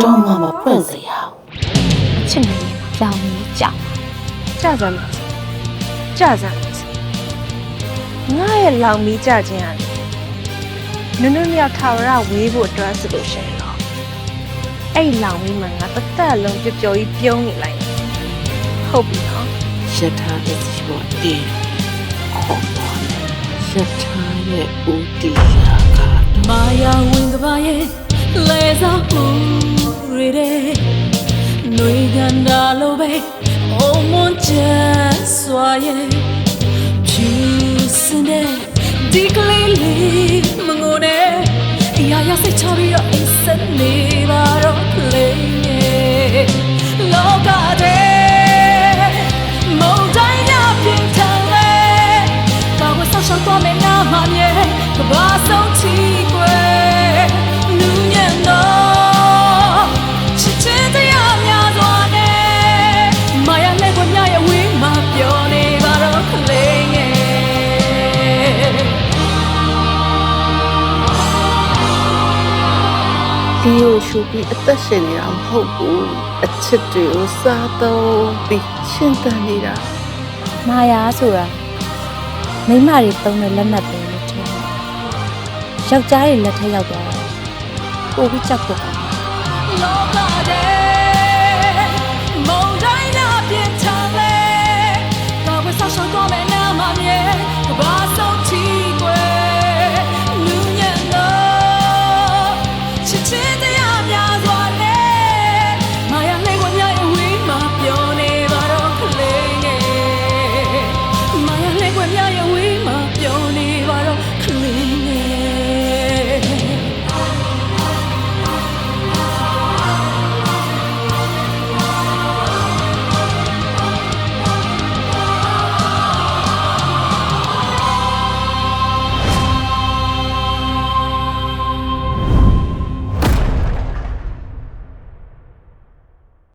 ပွင့်စရာချစ်နေရင်လောင်နေကြောက်ကြစမ်းပါစေကြစမ်းပါစေငါရဲ့လောင်မီးကြခြင်းရတယ်နုနုမြောက်ထာဝရဝေးဖို့အတွက်ဆိုလို့ရှိရင်တော့အဲ့ဒီလောင်မီးမှာငါတစ်သက်လုံးပျော်ပျော်ကြီးပြုံးနေလိုက်တယ်ဟုတ်ပြီနော်ရထားတဲ့စီပေါ်တင်ခေါ်ပါမယ်ရထားရဲ့ဦးတီယာကမာယာဝင်ကပါရဲ့လဲစားမှု ရတဲ့ຫນွေကန်တာလိုပဲအုံမွန်ချ ဒီယိုရှူပြီးအသက်ရှင်နေတာမဟုတ်ဘူးအချစ်တွေကိုစားတော့ပြီးရှင်းတန်နေတာမာယာဆိုတာမိန်းမတွေသုံးတဲ့လက်နက်ပဲလို့ထင်တယ်ယောက်ျားတွေလက်ထက်ရောက်သွားတယ်ပိုပြီးကြောက်ဖို့ကောင်းတယ်လောက